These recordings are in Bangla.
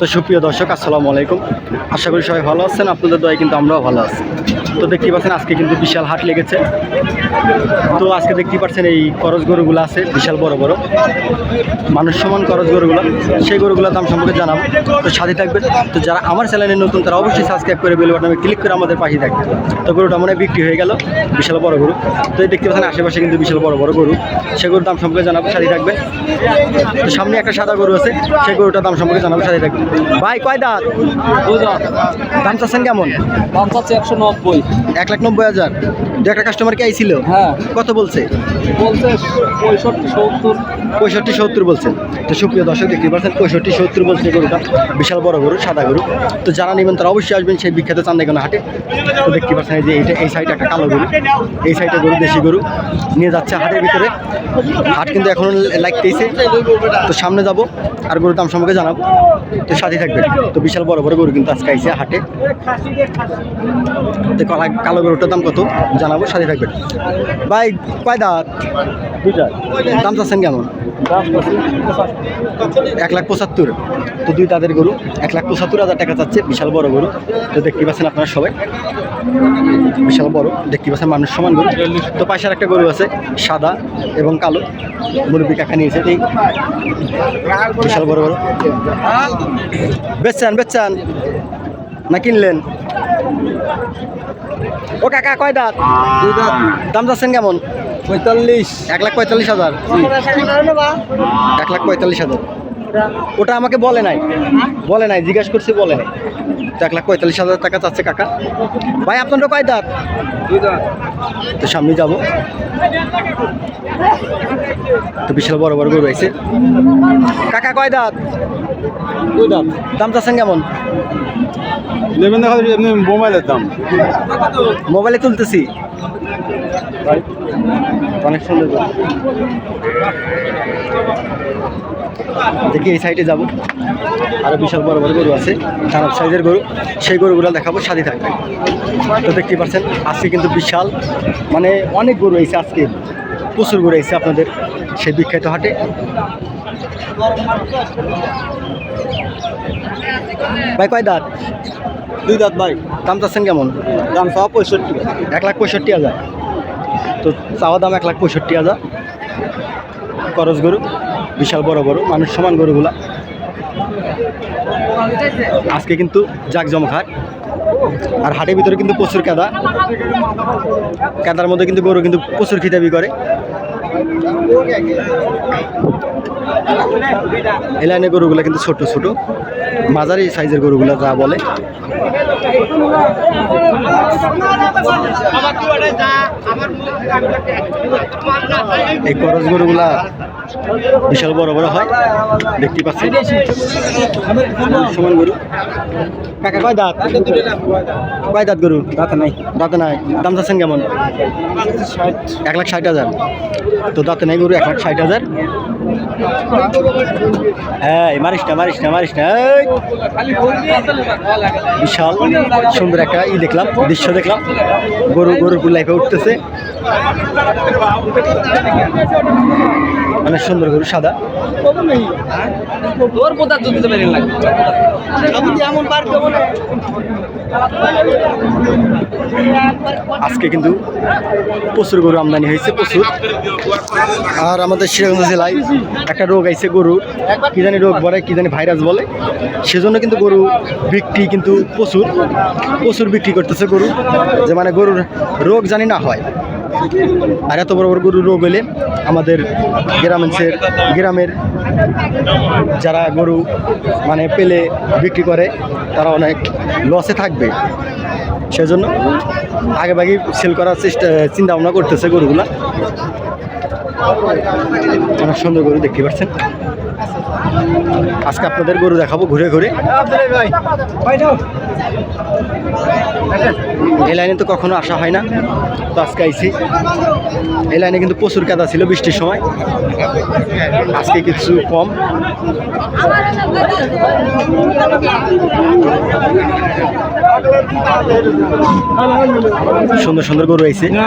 তো সুপ্রিয় দর্শক, আসসালামু আলাইকুম। আশা করি সবাই ভালো আছেন, আপনাদের দয় কিন্তু আমরাও ভালো আছি। তো দেখতে পাচ্ছেন, আজকে কিন্তু বিশাল হাট লেগেছে। তো আজকে দেখতে পাচ্ছেন, এই করজ গরুগুলো আছে, বিশাল বড় বড়। মানুষ সমান করজ গরুগুলো, সেই গরুগুলোর দাম সম্পর্কে জানাব। তো সাথে থাকবেন। তো যারা আমার চ্যানেলে নতুন, তারা অবশ্যই সাবস্ক্রাইব করে বেল বাটনে ক্লিক করে আমাদের পাশে থাকবে তো গরুটা মনে বিক্রি হয়ে গেল, বিশাল বড় গরু। তো এই দেখতে পাচ্ছেন, আশেপাশে কিন্তু বিশাল বড় বড় গরু। সে গরুর দাম সম্পর্কে জানাব সাথে থাকবেন। তো সামনে একটা সাদা গরু আছে, সেই গরুটার দাম সম্পর্কে জানাব সাথে থাকবেন। ভাই কয় দাঁত? দাম চাচ্ছেন কেমন? দাম চাচ্ছে একশো নব্বই। এক লাখ নব্বই হাজার। দু একটা কাস্টমার কি আইছিল হ্যাঁ। কত বলছে? বলছে পঁয়ষট্টি সত্তর। পঁয়ষট্টি সত্তর বলছেন তো সুপ্রিয় দর্শক, দেখতে পাচ্ছেন, পঁয়ষট্টি সত্তর বলছে গরুটা। বিশাল বড় গরু, সাদা গরু। তো যারা নেবেন তারা অবশ্যই আসবেন সেই বিখ্যাত চান্দাইগোনা হাটে। তো দেখতে পাচ্ছেন যে এইটা এই সাইডে একটা কালো গরু। এই সাইডে গরু, দেশি গরু। নিয়ে যাচ্ছে হাটের ভিতরে। হাট কিন্তু এখনও লাগতেইছে। তো সামনে যাব আর গরুর দাম সম্পর্কে জানাব। তো সাথে থাকবেন। তো বিশাল বড় বড় গরু কিন্তু আজকে আইছে হাটে। তো কালা- গরুটার দাম কত জানাব সাথে থাকবেন। ভাই, কয় দাঁত? দুইটা। দাম চাচ্ছেন কেমন? এক লাখ পঁচাত্তর। তো দুই তাদের গরু। এক লাখ পঁচাত্তর হাজার টাকা চাচ্ছে বিশাল বড় গরু। তো দেখতে পাচ্ছেন আপনারা সবাই। বিশাল বড় দেখতে পাচ্ছেন মানুষ সমান গরু। তো পাশের একটা গরু আছে সাদা এবং কালো। মুরব্বী কাকা নিয়েছে এই বিশাল বড় গরু। বেচছেন বেচছেন। না কিনলেন? ও কাকা কয় দাঁত। দাম যাচ্ছেন কেমন? পঁয়তাল্লিশ। এক লাখ পঁয়তাল্লিশ হাজার। এক লাখ পঁয়তাল্লিশ হাজার। ওটা আমাকে বলে নাই। বলে নাই জিজ্ঞাসা করছি বলে নাই। তো এক লাখ পঁয়তাল্লিশ হাজার টাকা চাচ্ছে কাকা। ভাই আপনারও কয় দাঁত? তো সামনে যাব। তো বিশাল বড় বড় গরু আছে কাকা কয় দাঁত? দুই দাঁত। দাম চাচ্ছেন কেমন? মোবাইলের দাম। মোবাইলে তুলতেছি। অনেক সুন্দর। দেখি এই সাইডে যাব। আরও বিশাল বড় বড় গরু আছে খারাপ সাইজের গরু। সেই গরুগুলো দেখাবো সাথে থাকবে। তো দেখতে পাচ্ছেন আজকে কিন্তু বিশাল মানে অনেক গরু এসে আজকে। প্রচুর গরু এসে আপনাদের সেই বিখ্যাত হাটে। ভাই কয় দাঁত? দুই দাঁত ভাই। দাম চাচ্ছেন কেমন? দাম চাওয়া পঁয়ষট্টি। এক লাখ পঁয়ষট্টি হাজার। তো চাওয়া দাম এক লাখ পঁয়ষট্টি হাজার। করস গরু, বিশাল বড় বড় মানুষ সমান গরুগুলা। আজকে কিন্তু জাকজমক হাট। আর হাটের ভিতরে কিন্তু প্রচুর কাদা কাদার মধ্যে কিন্তু গরু কিন্তু প্রচুর খিতাবি করে। এই লাইনে গরুগুলা কিন্তু ছোট ছোট। মাঝারি সাইজের গরুগুলা যা বলে। এই করজ গরুগুলা বিশাল বড় বড় হয়। দেখতে পাচ্ছি। সমান গরু। কাকা কয় দাঁত? কয় দাঁত গরু? দাঁত নাই। দাঁতে নাই। দাম চাচ্ছেন কেমন? এক লাখ ষাট হাজার। তো দাঁতে নাই গরু এক লাখ ষাট হাজার। হ্যাঁ মারিস না না। বিশাল সুন্দর একটা ই দেখলাম, দৃশ্য দেখলাম গরু, গরুর লাইফে উঠতেছে অনেক সুন্দর গরু সাদা। তোর কোথা দিতে পারি লাগবে আজকে কিন্তু প্রচুর গরু আমদানি হয়েছে প্রচুর। আর আমাদের সিরাজগঞ্জ জেলায় একটা রোগ আইছে গরু কি জানি রোগ বলে কি জানি ভাইরাস বলে। সেজন্য কিন্তু গরু বিক্রি কিন্তু প্রচুর প্রচুর বিক্রি করতেছে গরু। যে মানে গরুর রোগ জানি না হয়। আর এত বড় বড় গরু রোগ হলে আমাদের গ্রামের গ্রামের যারা গরু মানে পেলে বিক্রি করে, তারা অনেক লসে থাকবে। সেজন্য আগে ভাগে সেল করার চেষ্টা চিন্তা ভাবনা করতেছে গরুগুলা। অনেক সুন্দর গরু দেখতে পাচ্ছেন। আজকে আপনাদের গরু দেখাবো ঘুরে ঘুরে। এই লাইনে তো কখনো আসা হয় না। তো আজকে আইছি। এই লাইনে কিন্তু প্রচুর কাদা ছিল বৃষ্টির সময়। আজকে কিছু কম। সুন্দর সুন্দর গরু আইছে। না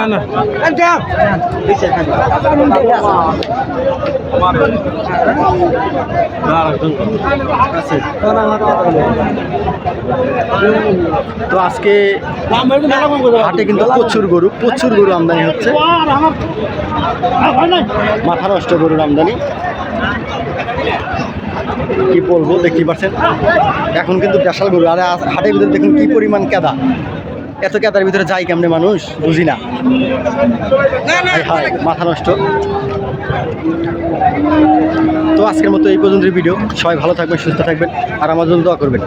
তো আজকে হাটে কিন্তু প্রচুর গরু প্রচুর গরু আমদানি হচ্ছে। মাথা নষ্ট গরুর আমদানি। কি বলব, দেখতেই পাচ্ছেন? এখন কিন্তু বিশাল গরু। আর হাটের ভিতরে দেখুন কি পরিমাণ কেদা। এত কেদার ভিতরে যায় কেমনে মানুষ? বুঝি না। মাথা নষ্ট। তো আজকের মতো এই পর্যন্ত ভিডিও সবাই ভালো থাকবেন, সুস্থ থাকবেন, আর আমার জন্য দোয়া করবেন।